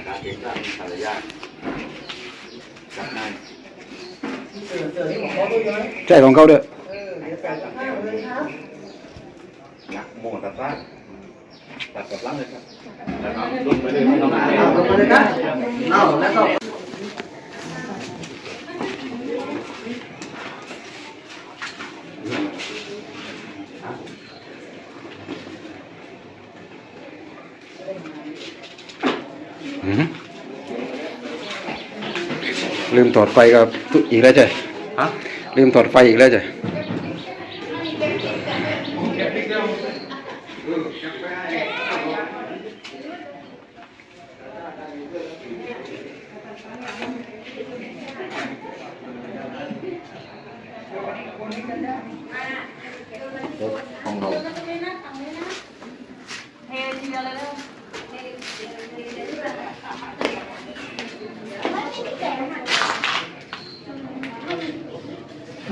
จากการเก็บร่างสารยาจับนายเสือเสือนี่ของเขาด้วยไหมใช่ของเขาด้วยเออเดี๋ยวแปดสิบห้าเลยครับนักโมตัดร่างตัดกับร่างเลยครับแล้วก็ลงไปเลยไม่ต้องเอาลงมาเลยนะเอาแล้วก็ ลืมถอดไฟกับอีกแล้วจ้ะฮะลืมถอดไฟอีกแล้วจ้ะของเรา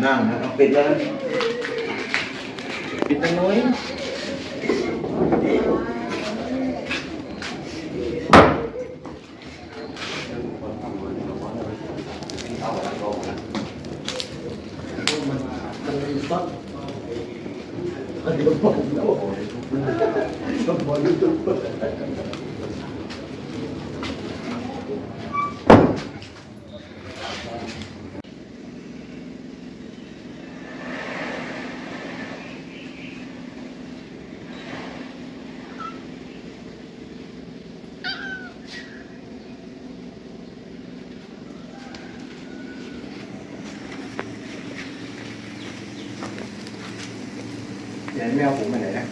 นั่งนะปิดเลยปิดตรงนู้นเดี๋ยวแมวผมไปไหนนะ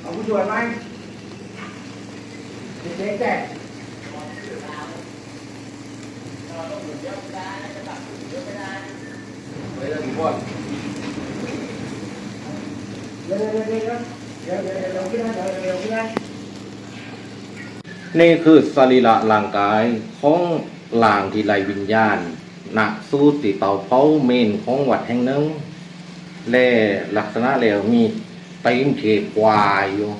เอาผู้ช่วยไหมเด็กแจก เฮ้ยแล้วกี่ก้อน เดี๋ยวเดี๋ยวเดี๋ยวเดี๋ยวเดี๋ยวเดี๋ยวเดี๋ยวเดี๋ยวเดี๋ยวนี่คือสรีระร่างกายของลางที่ไรวิญญาณนักสู้ติเตาเผาเมนของวัดแห่งหนึงและลักษณะแล้วมีตีนเขกวายอยู่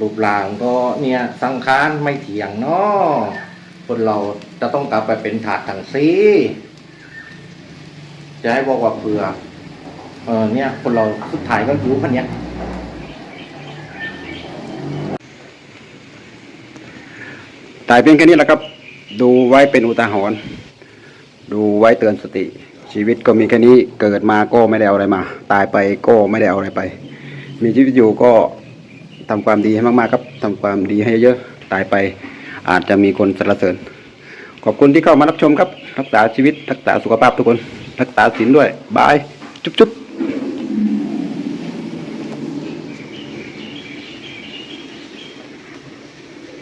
รูปร่างก็เนี่ยสังขารไม่เถียงเนาะคนเราจะต้องกลับไปเป็นถาดถังซีจะให้บอกว่าเผื่อ เออเนี่ยคนเราสุดท้ายก็อยู่พันเนี้ยตายเพียงแค่นี้แหละครับ ดูไว้เป็นอุทาหรณ์ดูไว้เตือนสติ ชีวิตก็มีแค่นี้เกิดมาก็ไม่ได้เอาอะไรมา ตายไปก็ไม่ได้เอาอะไรไป มีชีวิตอยู่ก็ทำความดีให้มากๆครับทำความดีให้เยอะๆตายไป อาจจะมีคนสรรเสริญ ขอบคุณที่เข้ามารับชมครับ รักษาชีวิตรักษาสุขภาพทุกคน รักษาศีลด้วยบาย จุ๊บจุ๊บ